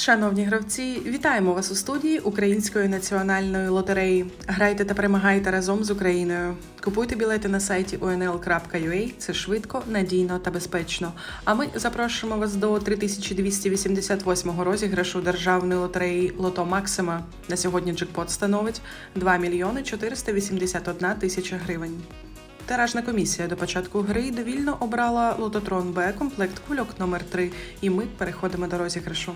Шановні гравці, вітаємо вас у студії Української національної лотереї. Грайте та перемагайте разом з Україною. Купуйте білети на сайті unl.ua. Це швидко, надійно та безпечно. А ми запрошуємо вас до 3288 розіграшу державної лотереї Лото Максима. На сьогодні джекпот становить 2 мільйони 481 тисяча гривень. Тиражна комісія до початку гри довільно обрала лототрон Б комплект кульок номер 3 і ми переходимо до розіграшу.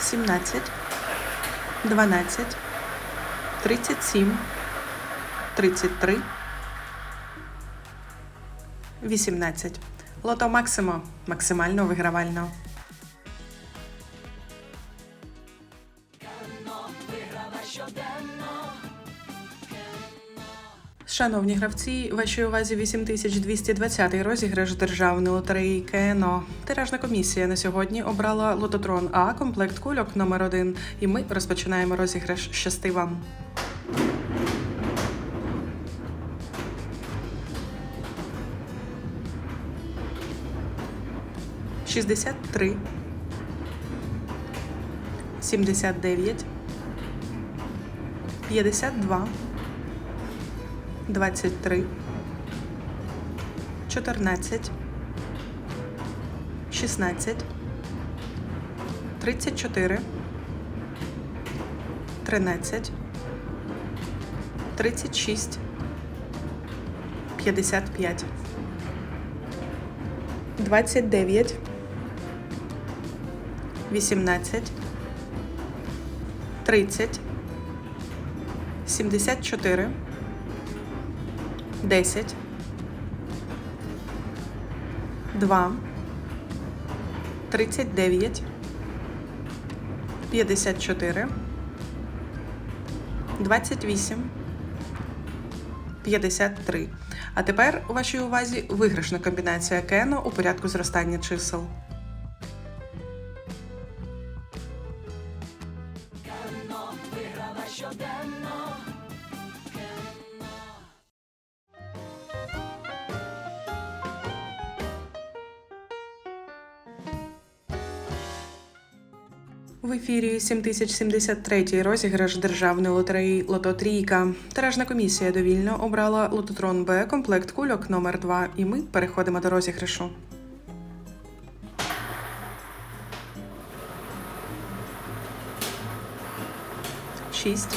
Сімнадцять, дванадцять, тридцять сім, тридцять три, вісімнадцять. Лото Максимо. Максимально вигравально. Шановні гравці, вашій увазі 8220 розіграш державної лотереї КНО. Тиражна комісія на сьогодні обрала лототрон А комплект кульок номер 1 І ми розпочинаємо розіграш. Щасти вам! Шістдесят три, сімдесят дев'ять, п'ятдесят два. 23, 14, 16, 34, 13, 36, 55, 29, 18, 30, 74, 10, 2, 39, 54, 28, 53. А тепер у вашій увазі виграшна комбінація Кено у порядку зростання чисел. В ефірі 7073 розіграш державної лотереї Лото Трійка. Тиражна комісія довільно обрала лототрон Б комплект кульок номер 2 і ми переходимо до розіграшу. Шість.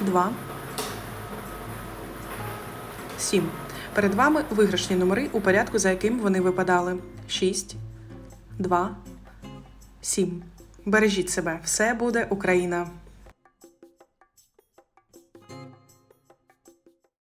Два. Сім. Перед вами виграшні номери у порядку, за яким вони випадали. Шість. Два. Сім. Бережіть себе. Все буде Україна.